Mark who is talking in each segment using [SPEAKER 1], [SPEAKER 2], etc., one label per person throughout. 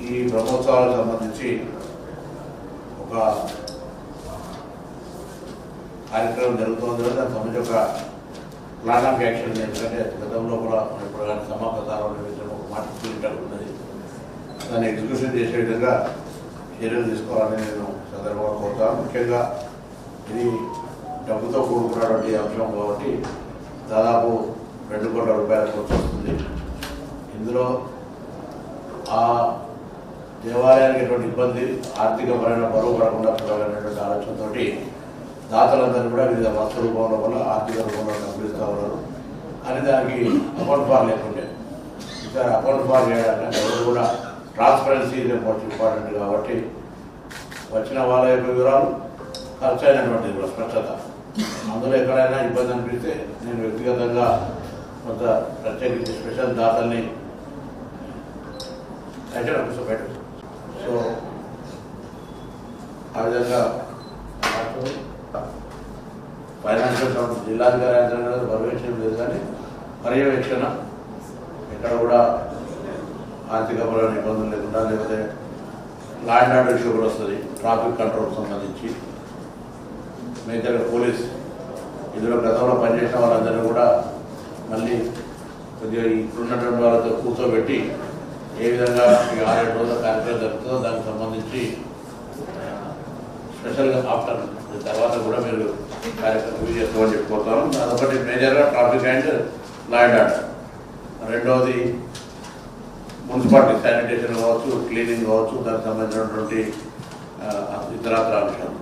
[SPEAKER 1] ఈ బ్రహ్మోత్సవాలకు సంబంధించి ఒక కార్యక్రమం జరుగుతుంది. కదా దానికి సంబంధించి ఒక ప్లాన్ ఆఫ్ యాక్షన్ ఎందుకంటే గతంలో కూడా మనం ఇప్పుడు కానీ సమాపతారం ఒక మాట ఉన్నది దాన్ని ఎగ్జిక్యూషన్ చేసే విధంగా చర్యలు తీసుకోవాలని నేను సందర్భంగా కోరుతాను ముఖ్యంగా ఇది డబ్బుతో కూడుకున్నటువంటి అంశం కాబట్టి దాదాపు రెండు కోట్ల రూపాయల ఖర్చు వస్తుంది ఇందులో ఆ దేవాలయానికి ఎటువంటి ఇబ్బంది ఆర్థికపరమైన బరువు పడకుండా చూడాలనేటువంటి ఆలోచనతో దాతలందరూ కూడా వివిధ వస్తు రూపంలో వల్ల ఆర్థిక రూపంలో డబ్బులు ఇస్తూ ఉన్నారు. అని దానికి అకౌంట్ ఫార్ లేకుండే. ఈసారి అకౌంట్ ఫార్ చేయడానికి ఎవరు కూడా ట్రాన్స్పరెన్సీ ఇది మోస్ట్ ఇంపార్టెంట్ కాబట్టి వచ్చిన వాళ్ళ యొక్క వివరాలు ఖర్చు అయినటువంటిది కూడా స్పష్టత. అందులో ఎక్కడైనా ఇబ్బంది అనిపిస్తే నేను వ్యక్తిగతంగా కొంత ప్రత్యేకించి స్పెషల్ దాతల్ని అయితే పెట్టు సో ఆ విధంగా ఫైనాన్షియల్ కౌన్సిల్ జిల్లాధికారి యంత్రాంగం పర్యవేక్షణ లేదు కానీ పర్యవేక్షణ ఎక్కడ కూడా ఆర్థికపరమైన ఇబ్బందులు లేకుండా లేకపోతే ల్యాండ్ ఆర్డర్ ఇష్యూ కూడా వస్తుంది. ట్రాఫిక్ కంట్రోల్ సంబంధించి మేజర్గా పోలీస్ ఇందులో గతంలో పనిచేసిన వాళ్ళందరినీ కూడా మళ్ళీ కొద్దిగా ఇప్పుడున్నటువంటి వాళ్ళతో కూర్చోబెట్టి ఏ విధంగా ఈ ఆరేడు రోజుల కార్యక్రమం జరుగుతుందో దానికి సంబంధించి స్పెషల్గా ఆఫ్టర్ తర్వాత కూడా మీరు కార్యక్రమం రివ్యూ చేసుకోమని చెప్పుకోతాను అదొకటి మేజర్గా ట్రాఫిక్ అండ్ లాండ్ ఆర్డర్. రెండవది మున్సిపాలిటీ శానిటేషన్ కావచ్చు క్లీనింగ్ కావచ్చు దానికి సంబంధించినటువంటి ఆ, ఇతరత్ర అంశాలు.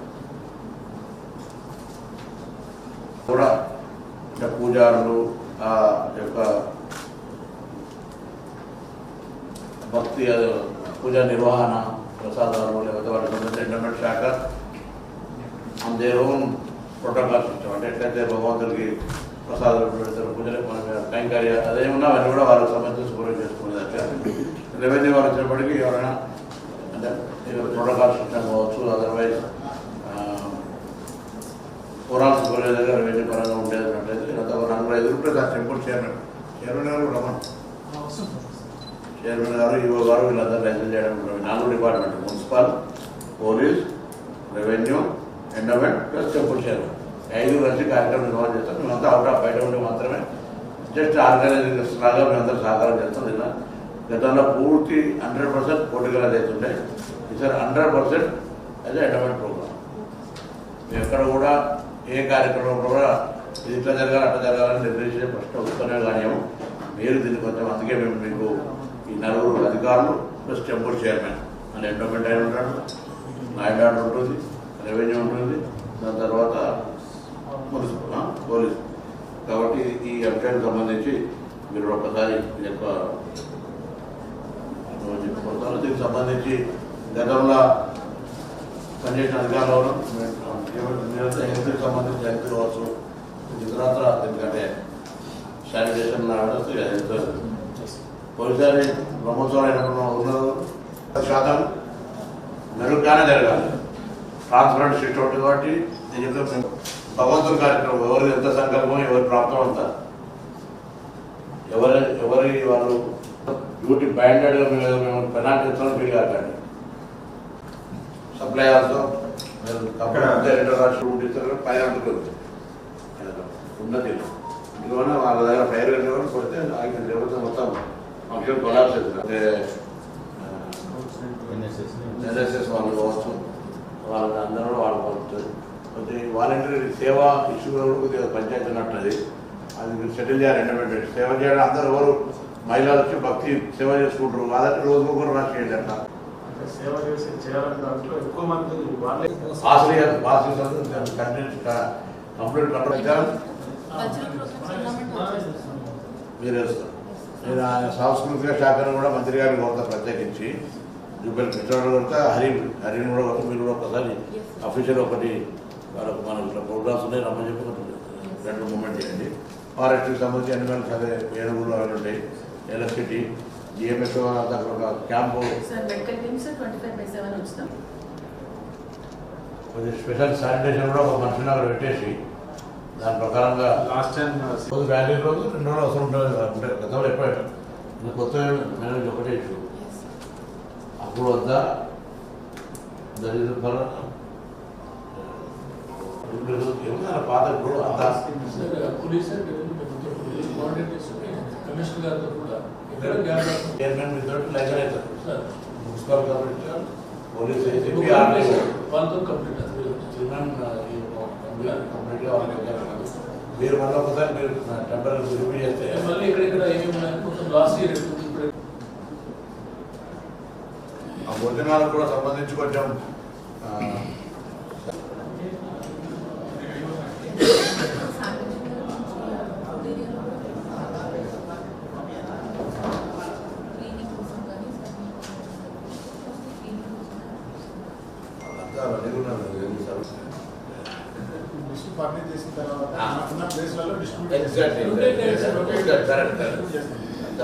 [SPEAKER 1] కూడా అంటే పూజారులు యొక్క భక్తి పూజా నిర్వహణ ప్రసాదాలు లేకపోతే వాళ్ళకి సంబంధించిన ఎండమెంట్ శాఖ. అందరూ ప్రోటోకాల్స్ ఇచ్చాం. అంటే ఎట్లయితే భగవంతుడికి ప్రసాదాలు పెడతారు పూజలు మన కైంకర్య అదేమన్నా అవన్నీ కూడా వాళ్ళకి సంబంధించి సూర్యం చేసుకునేదాకా రెవెన్యూ వారు వచ్చినప్పటికీ ఎవరైనా అంటే ప్రోటోకాల్స్ ఇచ్చాం కావచ్చు అదర్వైజ్ ఓవరాల్ దగ్గర రెవెన్యూ పరంగా ఉండేది అన్నట్లయితే గత నలుగురు ఐదు రూపాయలు టెంపుల్ చైర్మన్ చైర్మన్ గారు రమణ్ చైర్మన్ గారు ఈఓ గారు వీళ్ళందరూ లైసెన్స్ చేయడం నాలుగు department municipal police revenue endowment plus temple chairman. ఐదు కలిసి కార్యక్రమం నిర్వహణ చేస్తాం. మేమంతా అవుట్ ఆఫ్ బయట ఉండి మాత్రమే జస్ట్ ఆర్గనైజింగ్ లాగా మేమంతా సహకారం చేస్తాం. నిన్న గతంలో పూర్తి హండ్రెడ్ పర్సెంట్ పోటీగా అవుతుండే ఈసారి హండ్రెడ్ పర్సెంట్ అదే ఎండోమెంట్ ప్రోగ్రామ్. మేము ఎక్కడ కూడా ఏ కార్యక్రమం కూడా ఇది ఇట్లా జరగాలి అట్లా జరగాలని నిర్దేశించే ప్రశ్న వస్తూనే కానీ మీరు దీన్ని కొంచెం అందుకే మేము మీకు ఈ నలుగురు అధికారులు ప్లస్ టెంపుల్ చైర్మన్. అని ఎండోమెంట్ ఆయన ఉంటాడు నాయుడు ఆర్డర్ ఉంటుంది రెవెన్యూ ఉంటుంది దాని తర్వాత మున్సిపల్ పోలీస్. కాబట్టి ఈ అంశానికి సంబంధించి మీరు ఒక్కసారి యొక్క దీనికి సంబంధించి గతంలో పనిచేసిన అధికారులు హెల్త్కి సంబంధించి హెల్త్ కావచ్చు గుజరాత్ ఎందుకంటే శానిటేషన్ నడుస్తుంది కదా హెల్త్ పోయినసారి బ్రహ్మోత్సవం అయినప్పుడు ఉన్నారు పది శాతం మెరుగ్గానే జరగాలి. ట్రాన్స్పరెంట్ సిస్టమ్ ఉంటుంది కాబట్టి నేను చెప్తే భగవంతుని కార్యక్రమం ఎవరి ఎంత సంకల్పం ఎవరి ప్రాప్తం అంతా ఎవరి ఎవరి వాళ్ళు డ్యూటీ బ్యాండెడ్గా మేము పెనాల్టీ ఇస్తామని ఫీల్ కాకండి సప్లై ఆల్సో అక్కడ రెండు రాష్ట్రం ఉండిస్తారు పైన ఉన్నది. ఇందువల్ల వాళ్ళ దగ్గర ఫైర్ కూడా కొడితే దేవత మొత్తం ఫంక్షన్ అవుతుంది అంటే ఎన్ఎస్ఎస్ వాళ్ళు కావచ్చు వాళ్ళ అందరూ వాళ్ళు పంపుతారు కొద్ది వాలంటీర్ సేవా ఇష్యూ కూడా పంచాయతీ ఉన్నట్టున్నది అది మీరు సెటిల్ చేయాలి ఎండమెంట్ సేవ చేయడం అందరూ ఎవరు మహిళలు వచ్చి భక్తి సేవ చేసుకుంటారు అదంటే రోజు కూడా రాసి చేయండి అట్లా కంప్లీట్ కంట్రోల్ మీరు వేస్తారు నేను ఆయన సాంస్కృతిక శాఖను కూడా మంత్రి గారిని కోరుతా ప్రత్యేకించి జూబెల్ కృష్ణారావు కొడతా హరి హరిని కూడా కొడతా మీరు కూడా ఒకసారి అఫీషియల్ ఒకటి వాళ్ళకు మన ఇట్లా ప్రోగ్రామ్స్ ఉన్నాయి రమ్మని చెప్పి రెండు మూమెంట్ చేయండి. ఫారెస్ట్కి సంబంధించి అనిమల్స్ అదే ఏనుగులు అవి ఉంటాయి. ఎలక్ట్రిసిటీ జిఎంఎస్ అక్కడ ఒక క్యాంపు కొద్దిగా స్పెషల్ శానిటేషన్ కూడా ఒక మనిషిని అక్కడ పెట్టేసి దాని ప్రకారంగా
[SPEAKER 2] లాస్ట్ టైం
[SPEAKER 1] రోజు ర్యాలీ రోజు రెండు రోజులు అవసరం ఉంటుంది అంటే గతంలో ఎప్పుడు ఇది కొత్త మేనేజ్ ఒకటే ఇష్యూ ఆ ఇప్పుడు వద్దా ఏమన్నా పాత ఇప్పుడు అంతా?
[SPEAKER 3] కమిషనర్ గారితో కూడా
[SPEAKER 1] చైర్మన్ లైజర్ అవుతారు. Municipal commissioner police
[SPEAKER 3] complete
[SPEAKER 1] chairman కంప్లీట్గా మీరు మళ్ళీ ఒకసారి మీరు టెంపరీ రివ్యూ చేస్తే.
[SPEAKER 3] మళ్ళీ మొత్తం లాస్ట్ ఇయర్ ఇప్పుడు
[SPEAKER 1] ఆ భోజనాలకు కూడా సంబంధించి కొంచెం ఆ, అంతా?
[SPEAKER 4] డిస్ట్రిక్ట్ పర్మిట్ చేసిన తర్వాత. ఉన్న ప్లేస్లలో డిస్ట్రిబ్యూట్.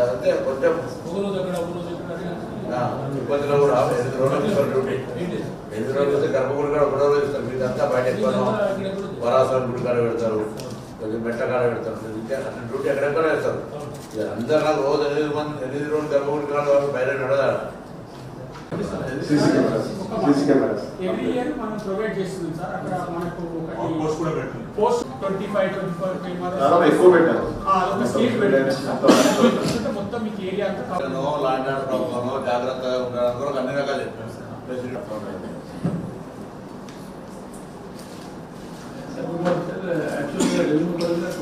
[SPEAKER 1] అంటే కొంచెం ఇబ్బందులు కూడా ఎనిమిది రోజులు ఇస్తారు డ్యూటీ ఎనిమిది రోజులు వస్తే గర్భగుడి కూడా ఒకటో రోజు ఇస్తారు. మీదంతా బయట ఎక్కువ వరాసన గుడి కాడ పెడతారు. మెట్ట కాడ పెడతారు. డ్యూటీ ఎక్కడెక్కడ వేస్తారు ఇక అందరు నాకు రోజు ఎనిమిది మంది ఎనిమిది రోజులు గర్భగుడి కాడ బయట నడదారు
[SPEAKER 4] సీసీ కెమెరాస్
[SPEAKER 5] ఎవ్రీ ఇయర్ మనం ప్రొవైడ్ చేస్తున్నాం సార్. అక్కడ మనకు
[SPEAKER 4] పోస్ట్ కూడా పెట్టాం
[SPEAKER 5] పోస్ట్ 25 24 కెమెరాస్
[SPEAKER 4] చాలా ఎక్కువ పెట్టారు
[SPEAKER 5] ఒక స్లీప్ పెట్టాం. మొత్తం మీకు ఏరియా అంతా కవర్
[SPEAKER 1] లాండ్ ఆర్డర్ ప్రాబ్లమ్ జాగ్రత్తగా ఉండాలని అన్ని రకాలు చెప్పారు sir. President problem sir actually